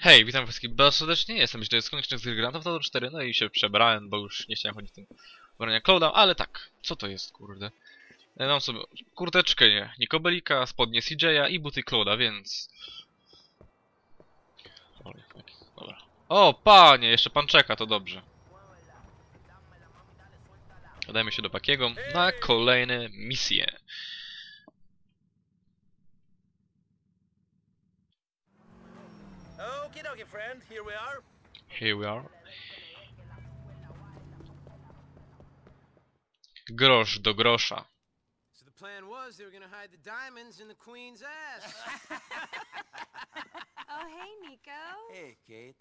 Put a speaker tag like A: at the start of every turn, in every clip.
A: Hej, witam wszystkich bardzo serdecznie, jestem źle z koniecznych z gry Grand Theft Auto 4, no i się przebrałem, bo już nie chciałem chodzić w tym ubrania Clouda, ale tak, co to jest, kurde? E, Mam sobie kurteczkę, nie, Nikobelika, spodnie CJ'a i buty Clouda, więc... Jaki- Dobra. O, panie, jeszcze pan czeka, to dobrze. Udajmy się do Pakiego na kolejne misje.
B: Okie dokie, friend. Here we are.
A: Here we are. Grosz do grosza.
C: So the plan was they were gonna hide the diamonds in the queen's ass.
D: Oh, hey, Nico.
B: Hey, Kate.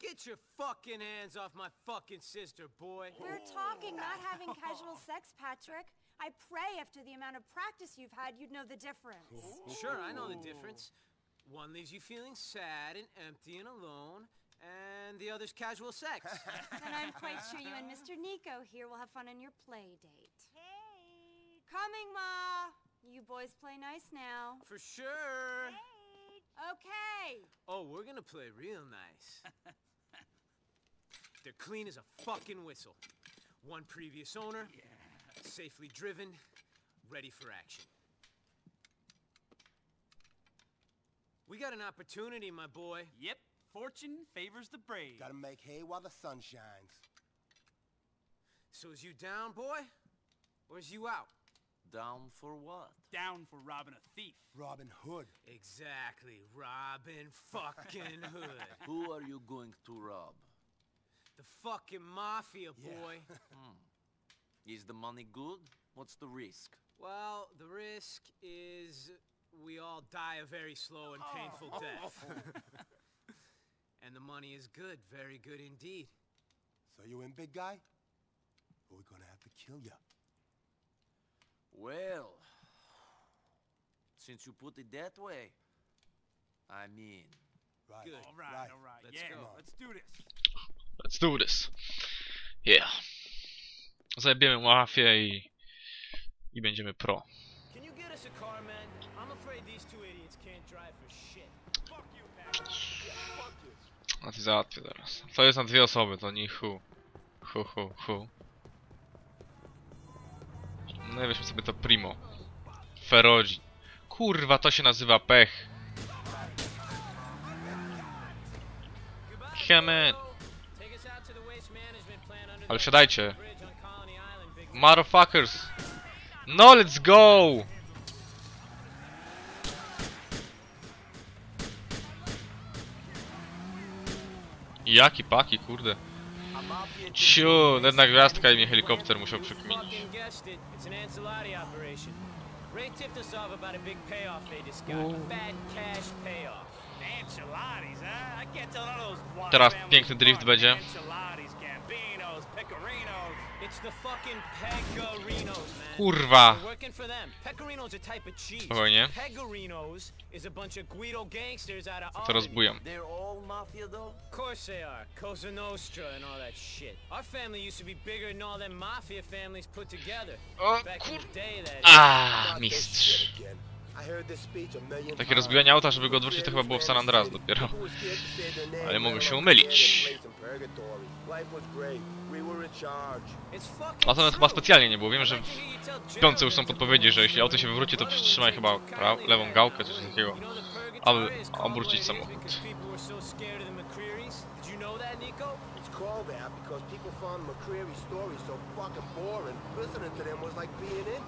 C: Get your fucking hands off my fucking sister, boy.
D: We're talking, not having casual sex, Patrick. I pray after the amount of practice you've had, you'd know the difference.
C: Sure, I know the difference. One leaves you feeling sad and empty and alone, and the other's casual sex.
D: and I'm quite sure you and Mr. Nico here will have fun on your play date. Hey. Coming, Ma. You boys play nice now.
C: For sure. Hey!
D: Okay.
C: Oh, we're gonna play real nice. They're clean as a fucking whistle. One previous owner, yeah. safely driven, ready for action. We got an opportunity, my boy.
E: Yep, fortune favors the brave.
B: Gotta make hay while the sun shines.
C: So is you down, boy? Or is you out?
F: Down for what?
E: Down for robbing a thief.
B: Robin Hood.
C: Exactly, Robin fucking Hood.
F: Who are you going to rob?
C: the fucking mafia,
B: Yeah.
C: boy. Hmm.
F: Is the money good? What's the risk?
C: well, the risk is we all die a very slow and painful oh. death. and the money is good, very good indeed.
B: So you in, big guy? Or we gonna have to kill you.
F: Well, since you put it that way, I'm in.
B: Right.
C: Good.
E: All right,
B: Right.
E: all right.
C: Let's
E: yeah,
C: go.
E: let's do this.
A: Let's do this. Yeah. Zajebiemy mafię i... I będziemy pro.
C: A
A: ty załatwię zaraz. To jest na dwie osoby, to nie hu. Hu, hu, hu. No i weźmy sobie to primo. Ferodzi. Kurwa, to się nazywa pech. Come in. Ale
C: man.
A: Motherfuckers. No, let's go! Jaki paki, kurde. Ciu, jedna gwiazdka i mnie helikopter musiał
E: wild
A: Teraz piękny drift będzie. Kurwa. Spokojnie.
C: Pegarinos is a bunch of Guido gangsters out of
A: To
C: Albany.
A: rozbujam.
F: They're all mafia though?
C: Of course they are. Cosa Nostra and all that shit. Our family used to be bigger than all them mafia families put together.
A: O
C: Back in
A: kur...
C: the day, that is.
A: A, mistrz. Takie rozbijanie auta, żeby go odwrócić, to chyba było w San Andreas dopiero. Ale mogę się umylić. A to nawet chyba specjalnie nie było. Wiem, że w piątce już są podpowiedzi, że jeśli
C: to
A: auto się wywróci, to
C: was
A: chyba lewą gałkę, czy coś takiego. Aby obrócić samochód.
C: the McCreary's.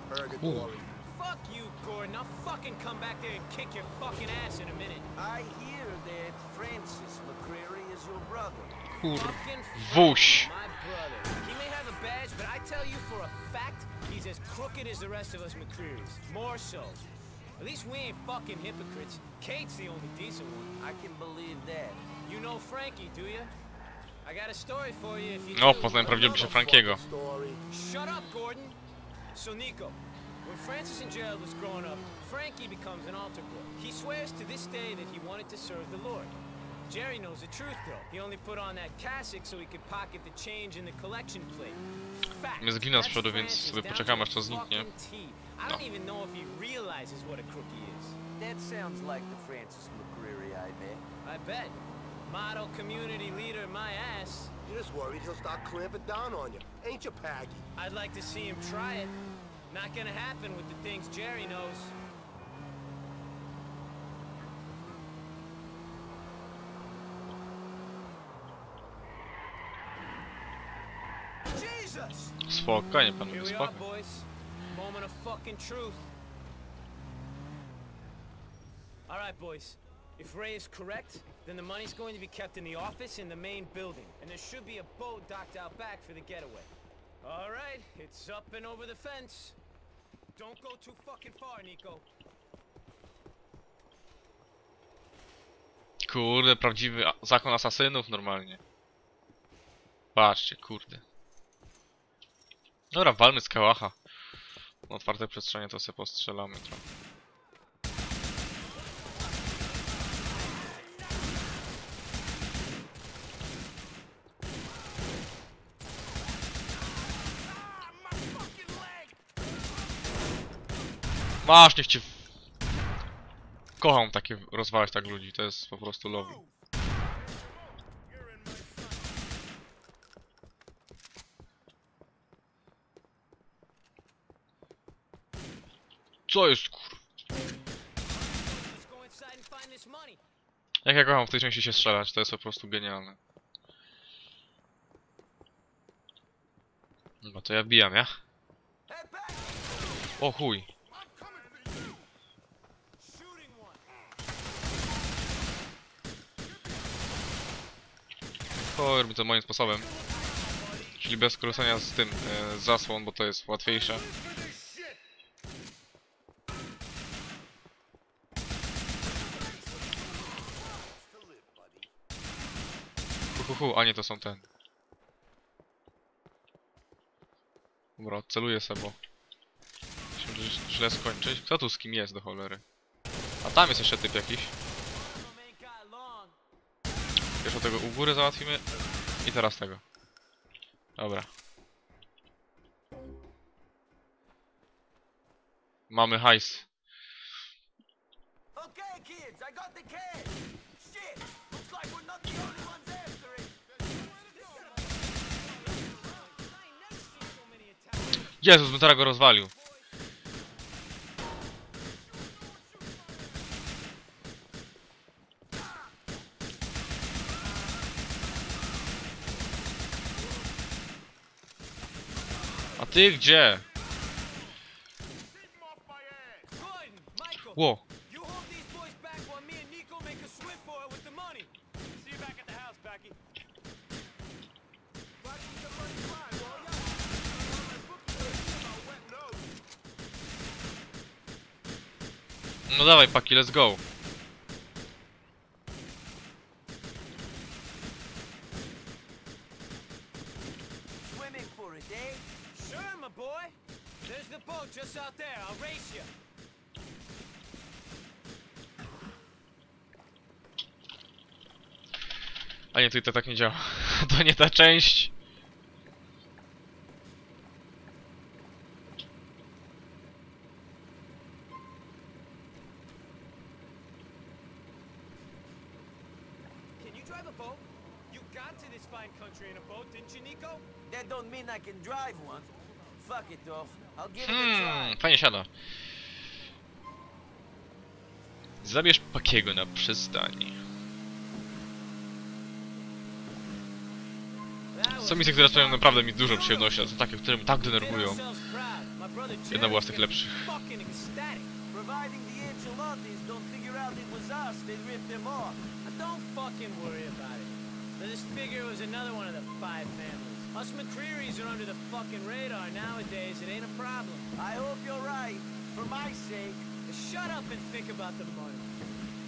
B: Purgatory.
C: Fuck you, Gordon. I'll fucking come back there and kick your fucking ass in a minute.
F: I hear that Francis McCreary is your brother.
A: Kur...
C: Fucking
A: Wuś.
C: My brother. He may have a badge, but I tell you for a fact, he's as crooked as the rest of us McCrearys. More so. At least we ain't fucking hypocrites. Kate's the only decent one.
F: I can believe that.
C: You know Frankie, do you? I got a story for you if you
A: O,
C: do.
A: poznałem prawdziwego się Frankiego.
B: Story.
C: Shut up, Gordon. So, Nico, when Francis and Gerald was growing up, Frankie becomes an altar boy. He swears to this day that he wanted to serve the Lord. Jerry knows the truth, though. He only put on that cassock so he could pocket the change in the collection plate. Fact.
A: Nie zginął z
C: That's
A: przodu, więc sobie
C: down
A: poczekamy, aż to zniknie.
C: fucking T. I don't even know if he realizes what a crook he is.
F: That sounds like the Francis McCreary I met.
C: I bet. Model community leader my ass.
B: You're just worried he'll start clamping down on you, ain't you, Paggy?
C: I'd like to see him try it. Not gonna happen with the things Jerry knows.
B: Jesus!
A: Spokojnie,
C: Here
A: panowie,
C: we are,
A: spokojnie.
C: Moment of fucking truth. All right, boys. If Ray is correct, then the money's going to be kept in the office in the main building, and there should be a boat docked out back for the getaway. All right, it's up and over the fence. Don't go too fucking far, Nico.
A: Kurde, prawdziwy zakon asasynów normalnie. Patrzcie, kurde. Dobra, walmy z kałacha. Na otwartej przestrzeni to sobie postrzelamy trochę. Masz, niech cię... Kocham takie rozwalać tak ludzi, to jest po prostu lobby. Co jest kur... Jak ja kocham w tej części się strzelać, to jest po prostu genialne. No to ja bijam, ja? O chuj.
B: I'm coming for you!
C: Shooting one.
A: To robię to moim sposobem. Czyli bez korzystania z tym, e, z zasłon, bo to jest łatwiejsze.
B: For this shit! To live, buddy.
A: Hu, hu, hu, a nie, to są ten. Dobra, celuję se, bo... Może źle skończyć. Kto tu z kim jest, do cholery? A tam jest jeszcze typ jakiś. Pierwszy tego u góry załatwimy. I teraz tego. Dobra. Mamy hajs. Jezus, bym teraz go rozwalił.
C: The
E: house, Becky.
A: no dawaj paki, let's go.
F: Swimming for it, eh?
C: Sure, my boy. There's the boat just out there. I'll race you.
A: A nie, tutaj to tak nie działa. To nie ta część.
C: Can you drive a boat? You got to this fine country in a boat, didn't you, Nico?
F: That don't mean I can drive one.
A: Hmm, fajnie siada. Zabierz Pakiego na przystani. Są misje, które sprawiają naprawdę mi dużo przyjemności, a są takie, które mnie tak denerwują. Jedna była z tych lepszych.
F: Don't
C: fucking worry about it. Just figure was another one of the five families. Us McCreary's are under the fucking radar nowadays. It ain't a problem.
F: I hope you're right. For my sake.
C: Shut up and think about the money.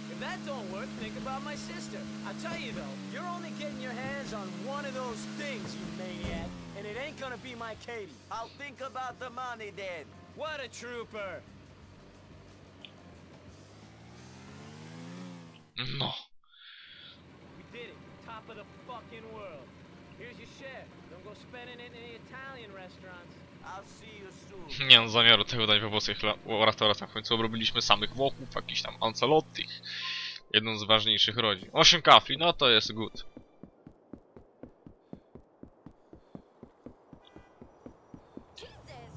C: If that don't work, think about my sister. I tell you though, you're only getting your hands on one of those things, you maniac, and it ain't gonna be my Katie.
F: I'll think about the money then.
C: What a trooper!
A: No.
C: We did it. Top of the fucking world. Here's your share.
A: Nie mam zamiaru tego dać we włoskich restauracjach. W końcu obrobiliśmy samych Włochów, jakichś tam Ancelottich. jedną z ważniejszych rodzin. 8 kafli, no to jest good.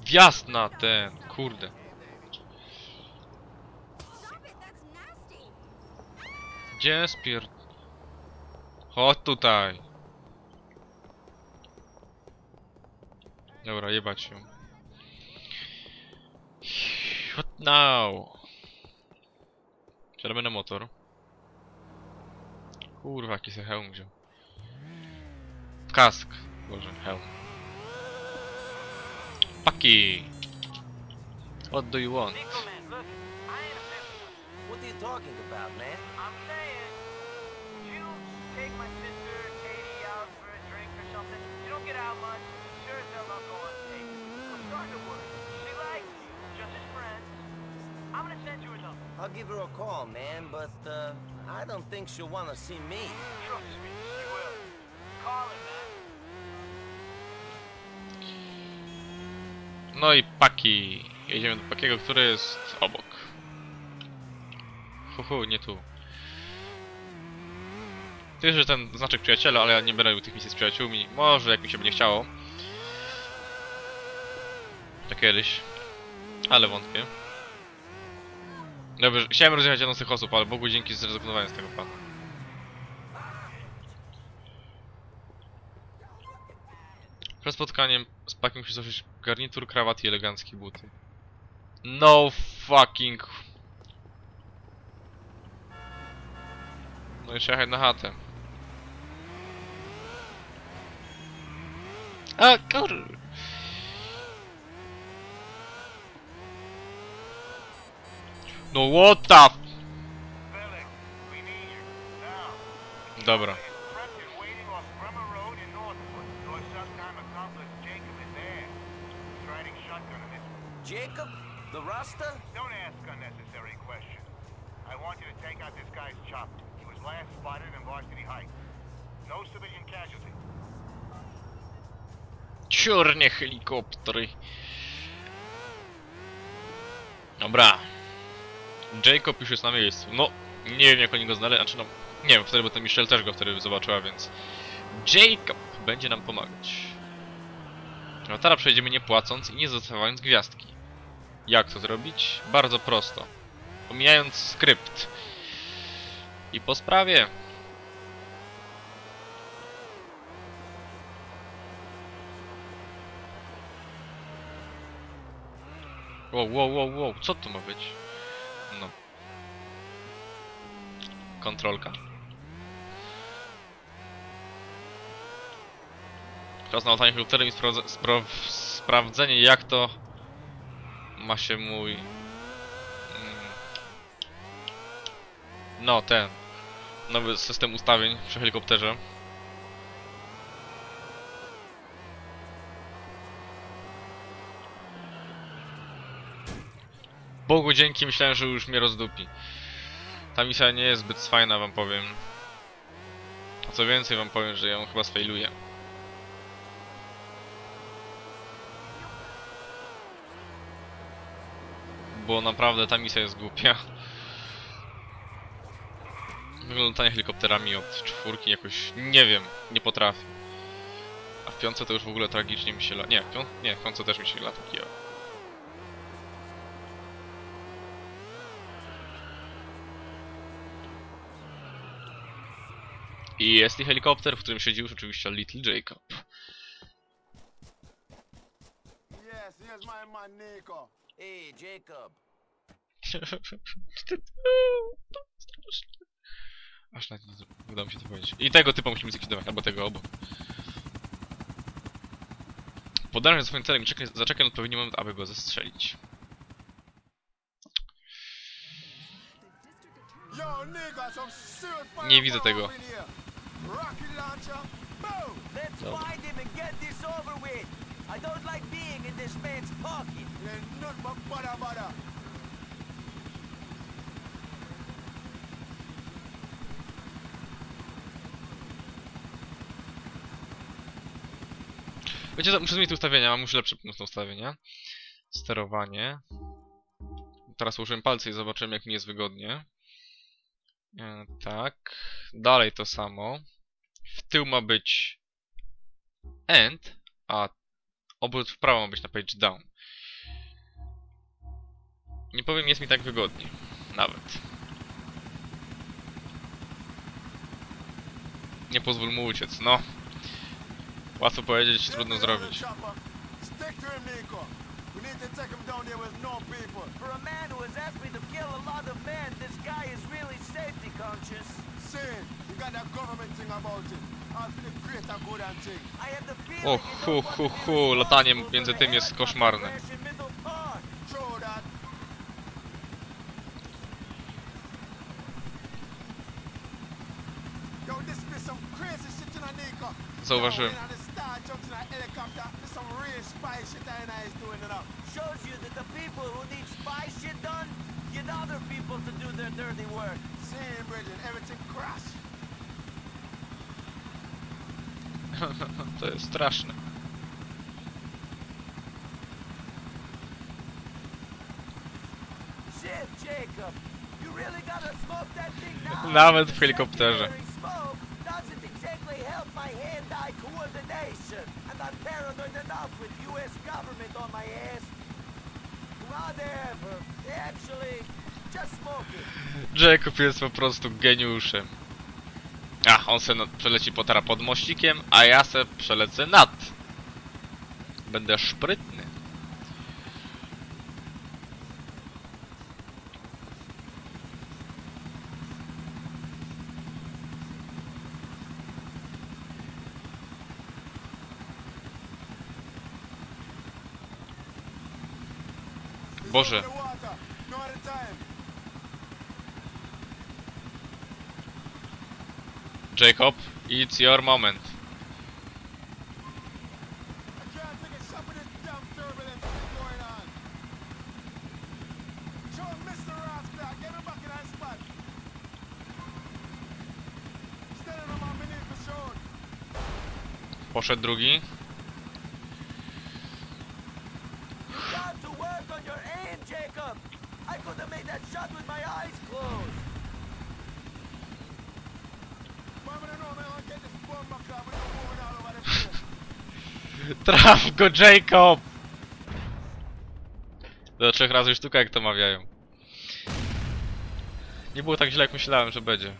A: Wjazd na ten, kurde. Gdzie spier... Chodź tutaj. Dobra, jebać się. What now? Siadamy na motor. Kurwa, jaki se hełm wziął. Kask. Boże, hełm. Paki! What do you want?
E: What are you talking about, man?
G: I'm saying, you take my
E: give her a call, man, but uh, I don't think she'll want to see me.
G: Trust me, she will. Call her, man.
A: No i Paki. Jedziemy do Pakiego, który jest obok. Huhu, nie tu. Ty, że ten znaczek przyjaciela, ale ja nie będę robił tych misji z przyjaciółmi. Może jak mi się będzie chciało. To kiedyś. Ale wątpię. Dobrze, chciałem rozjechać jedną z tych osób, ale Bogu dzięki zrezygnowałem z tego planu. Przed spotkaniem z Pakiem musi garnitur, krawat i eleganckie buty. No fucking... No i trzeba jechać na chatę. A kur...
G: riding shotgun in this
E: Jacob? The Rasta?
G: Don't ask unnecessary questions. I want you to take out this guy's chopper. He was last spotted in Varsity Heights. No civilian casualties.
A: Ciurnie helikoptery. Dobra. Jacob już jest na miejscu. No, nie wiem jak oni go znaleźli, znaczy no, nie wiem, wtedy, bo ten Michelle też go wtedy zobaczyła, więc... Jacob będzie nam pomagać. Teraz przejdziemy nie płacąc i nie zostawiając gwiazdki. Jak to zrobić? Bardzo prosto. Pomijając skrypt. I po sprawie. Wow, wow, wow, wow, co to ma być? No. Kontrolka. Czas na latanie helikopterem i sprawdzenie jak to ma się mój... Mm, no, ten. Nowy system ustawień przy helikopterze. Bogu dzięki myślałem, że już mnie rozdupi. Ta misja nie jest zbyt fajna, wam powiem. Co więcej, wam powiem, że ją chyba sfailuję. Bo naprawdę ta misja jest głupia. Wyglądanie helikopterami od czwórki jakoś, nie wiem, nie potrafię. A w piątce to już w ogóle tragicznie mi się la... Nie, w pią... nie, w też mi się lata. I jest i helikopter, w którym siedzi już oczywiście Little Jacob.
F: Yes, here's my man Nico.
E: Hey, Jacob.
A: Aż nawet nie udało mi się to powiedzieć. I tego typa musimy zlikwidować, albo tego obok. Podążaj za swoim celem i czekaj, zaczekaj na odpowiedni moment, aby go zestrzelić. Nie widzę tego.
F: Rocket launcher, boom!
E: Let's
A: Dobra.
E: find him and get this over with. I don't like being in this man's pocket.
F: Ain't nothing but butter, butter.
A: Wiecie muszę zmienić te ustawienia, mam już lepsze te ustawienia. Sterowanie. Teraz użyłem palce i zobaczymy jak mi jest wygodnie. E, tak. Dalej to samo. W tył ma być end, a obrót w prawo ma być na page down. Nie powiem, jest mi tak wygodniej. Nawet. Nie pozwól mu uciec, no. Łatwo powiedzieć, trudno zrobić.
F: Stick to him, Nico. Need to take him down there with no people.
E: For a man who has asked me to kill a lot of men, this guy is really safety conscious.
F: Saying, you got that government thing about it. All for the greater good and thing.
E: I have the feeling
A: O,
E: you
A: hu, hu, hu, latanie między tym jest koszmarne.
E: crash in Middle Park.
F: True that. Yo, this be some crazy shit in a Nico.
A: Zauważyłem.
F: Yo, in a star jumps in a helicopter. There's some real spy shit that I is doing it up.
E: Shows you that the people who need spy shit done get other people to do their dirty work.
F: Same, Bridget, everything crash.
A: To jest straszne.
E: Shit, Jacob. You really gotta smoke that thing now.
A: Nawet w
E: The
A: helikopterze.
E: Coordination. And I'm paranoid enough with U.S. government on my ass. Whatever. Actually, just.
A: Jacob jest po prostu geniuszem. A, on se przeleci po tara pod mościkiem, a ja se przelecę nad. Będę szprytny. Boże. Jacob, it's your moment.
F: I can't take a shot with this damn turbulence thing going on. Show him Mr. Rascal. Get him back in that spot. Standing on my beneath the shore.
A: Poszedł drugi.
E: You got to work on your aim, Jacob. I could have made that shot with my eyes closed.
F: Mama, I know, man. I'll get this bomb club. We're moving all over the place.
A: Traf go, Jacob! Do trzech razy sztuka, jak to mawiają. Nie było tak źle, jak myślałem, że będzie.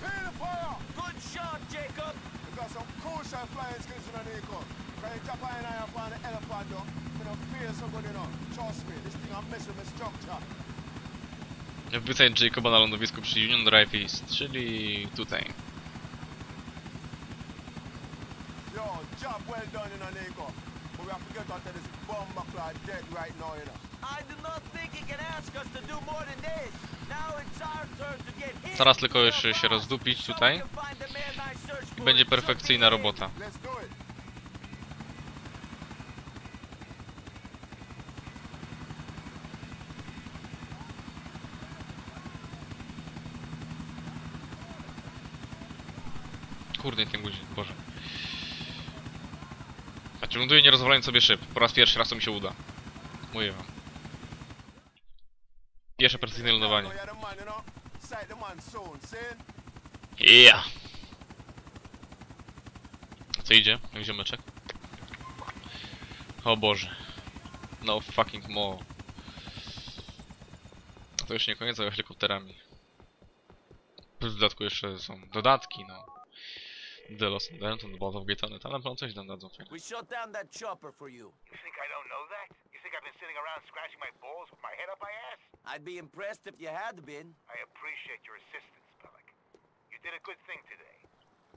F: Clear the fire.
E: Good shot, Jacob.
F: We got some cool shot flying skills in the Nico. Can you tap an eye upon the elephant, though? Me don't feel so good, you know. Trust me, this thing I'm messing with structure.
A: Wyceń Jacoba na lądowisku przy Union Drive East, czyli tutaj.
F: Yo, job well done in a Nico. But we have to get out of this bomb cloud dead right now, you know.
E: I do not think he can ask us to do more than this. Now it's our turn to get hit.
A: Zaraz tylko jeszcze się rozdupić tutaj
E: I
A: będzie perfekcyjna robota. Kurde, nie guzik, boże. Znaczy ląduję nie rozwalając sobie szyb. Po raz pierwszy raz to mi się uda. Mówię wam. Pierwsze precyzyjne lądowanie. Yeah. Co idzie? Jak ziomeczek? O Boże. No fucking more. To już nie koniec z helikopterami. W dodatku jeszcze są dodatki, no. The Lost Denton, Bolt of Gatonet, ale na pewno coś tam dadzą fajnie.
E: We shut down that chopper for you.
G: You think I don't know that? You think I've been sitting around scratching my balls with my head up my ass?
E: I'd be impressed if you had been.
G: I appreciate your assistance, Bellic. You did a good thing today.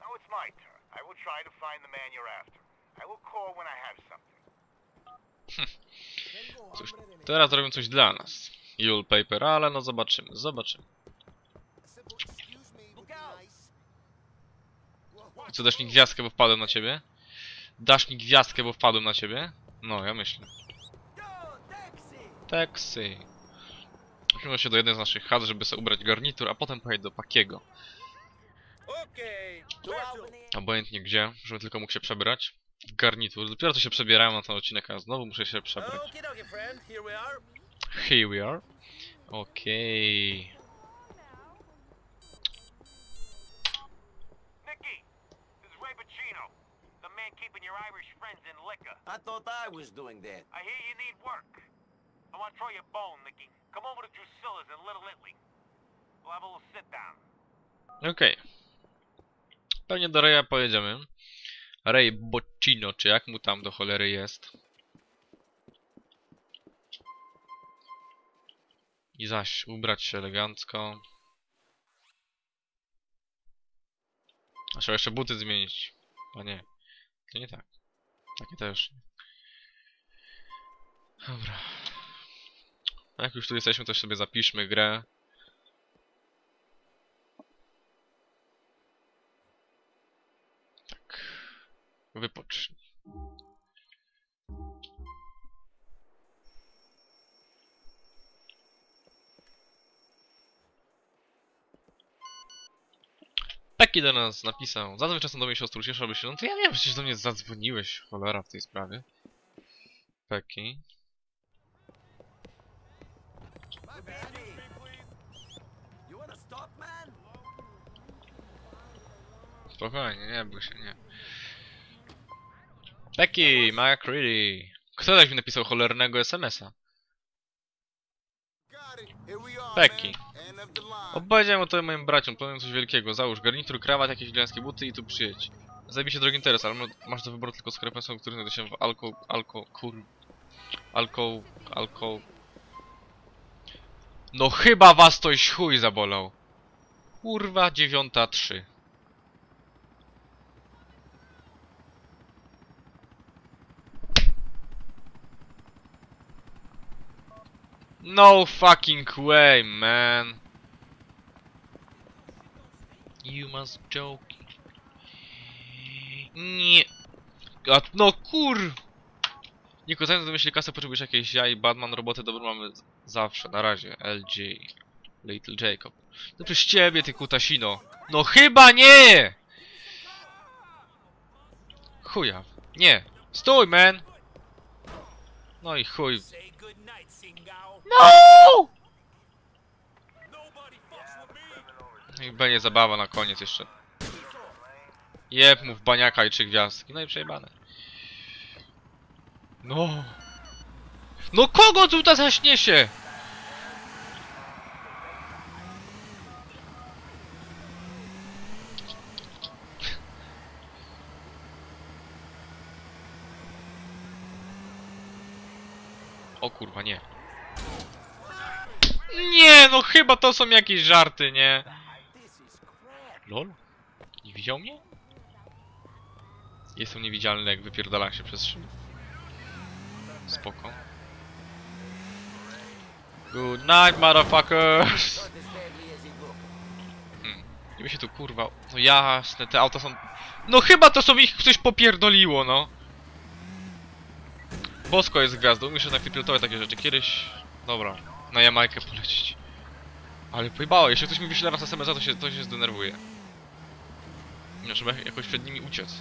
G: Now it's my turn. I will try to find the man you're after. I will call when I have something.
A: Cóż, teraz robią coś dla nas. Yule Paper, ale no zobaczymy, zobaczymy. Co, dasz mi gwiazdkę, bo wpadłem na ciebie? Dasz mi gwiazdkę, bo wpadłem na ciebie? No, ja myślę.
E: Taxi!
A: Musimy się do jednej z naszych chat, żeby sobie ubrać garnitur, a potem pojechać do Pakiego.
C: Okay.
A: Obojętnie gdzie, żeby tylko mógł się przebrać. garnitur. Dopiero to się przebierałem na ten odcinek, a znowu muszę się przebrać.
C: Here we are.
A: Okej.
G: Nicky, your Irish friends in liquor.
H: I thought I was doing that.
G: I hear you need work. I want to throw you a bone, Nicky. Come over to Drusilla's in Little Italy. We'll have a little sit down.
A: Okej. Pewnie do Reja pojedziemy. Ray Boccino, czy jak mu tam do cholery jest. I zaś ubrać się elegancko. A trzeba jeszcze buty zmienić. A nie. To nie tak. Takie też. Dobra. A jak już tu jesteśmy, to sobie zapiszmy grę. Tak. Wypocznij. Peki do nas napisał. Zadzwoń czasem do mnie siostru, cieszyłby się. No to ja wiem, przecież do mnie zadzwoniłeś, cholera, w tej sprawie. Peki. Spokojnie, nie bój się, nie. Becky, McCready. Kto tak mi napisał cholernego SMS-a?
F: Got it. Here we are,
A: Becky.
F: man. End of the line.
A: Opowiedziałem o tym moim braciom, powiem coś wielkiego. Załóż garnitur, krawat, jakieś gliańskie buty i tu przyjedź. Zajmij się drogi interes, ale ma- masz do wyboru tylko sklep który znajduje się w alko... alko... kur... alko... alko... No chyba was toś chuj zabolał. Kurwa, dziewiąta trzy. No fucking way, man. You must joke. Nie. A, no kur... Niko, zanim myśli kasę, potrzebujesz jakieś ja i Batman, roboty dobrą mamy zawsze, na razie. LG. Little Jacob. No przez ciebie, ty kutasino. No chyba nie! Chuja. Nie. Stój, man! No i chuj.
C: Good night, Singao.
A: No!
C: Nobody fucks with me.
A: I będzie zabawa na koniec jeszcze. Jeb mu w baniaka i trzy gwiazdki. No i przejebane. No. No kogo tutaj zaśnie kurwa, nie. Nie, no chyba to są jakieś żarty, nie? Lol? Nie widział mnie? Jestem niewidzialny, jak wypierdalam się przez szybę. Spoko. Good night, motherfuckers!
H: Looked.
A: Nie mi się tu kurwa... No jasne, te auta są... No chyba to sobie ich coś popierdoliło, no! Bosko jest gwiazdą, muszę jednak pilotować takie rzeczy. Kiedyś... Dobra, na Jamajkę polecieć. Ale pojebało, jeśli ktoś mi wyśle raz SMS, to się, to się zdenerwuje. No, trzeba jakoś przed nimi uciec.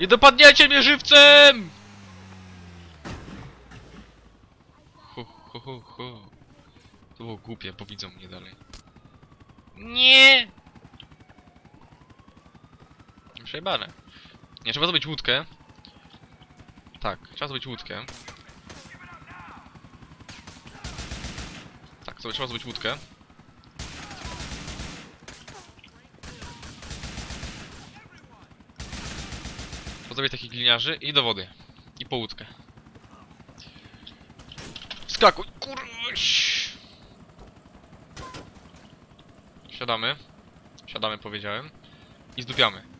A: Nie dopadniecie mnie żywcem! Hu, hu, hu, hu. To było głupie, bo widzą mnie dalej. Nie! Przejebane. Nie, trzeba zdobyć łódkę. Tak, trzeba zdobyć łódkę. Tak, to trzeba zdobyć łódkę. Pozdobić takich gliniarzy i do wody. I po łódkę. Skakuj, kurś! Siadamy. Siadamy, powiedziałem. I zdupiamy.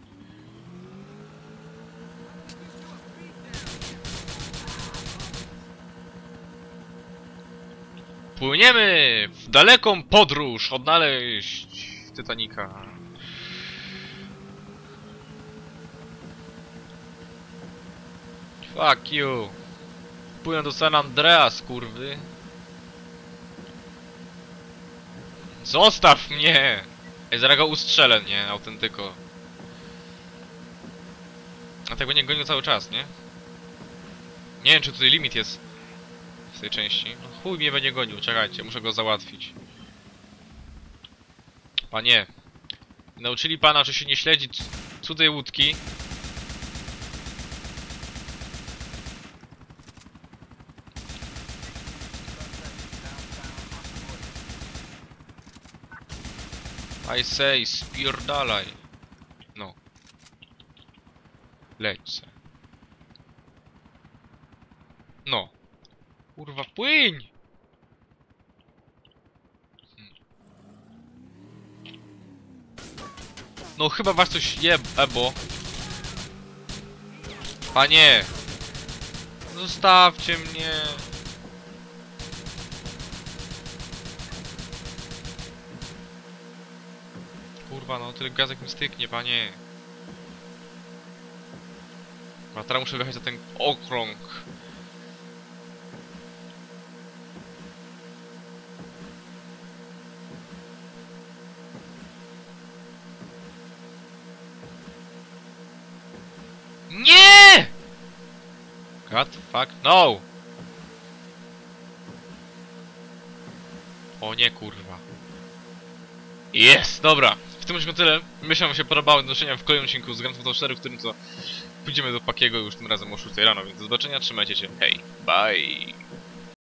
A: Płyniemy w daleką podróż odnaleźć Titanica. Fuck you. Płynę do San Andreas, kurwy. Zostaw mnie! Ej, zaraz go ustrzelę, nie? Autentyko. A tak będzie gonił cały czas, nie? Nie wiem, czy tutaj limit jest tej części. No, chuj mnie będzie gonił, czekajcie, muszę go załatwić. Panie, nauczyli pana, że się nie śledzi cudzej łódki. I say, spierdalaj. No. Leć. No. Kurwa, płyń! Hmm. No chyba was coś je, Ebo. Panie! Zostawcie mnie! Kurwa, no tyle gazek mi styknie, panie. A teraz muszę wyjechać za ten okrąg. God fuck no! O nie kurwa. Jest, dobra. W tym odcinku tyle. Myślę, że się podobało. Do w kolejnym odcinku z Grand Theft Auto 4, w którym co pójdziemy do Pakiego już tym razem o 6 rano, więc do zobaczenia, trzymajcie się. Hej, bye!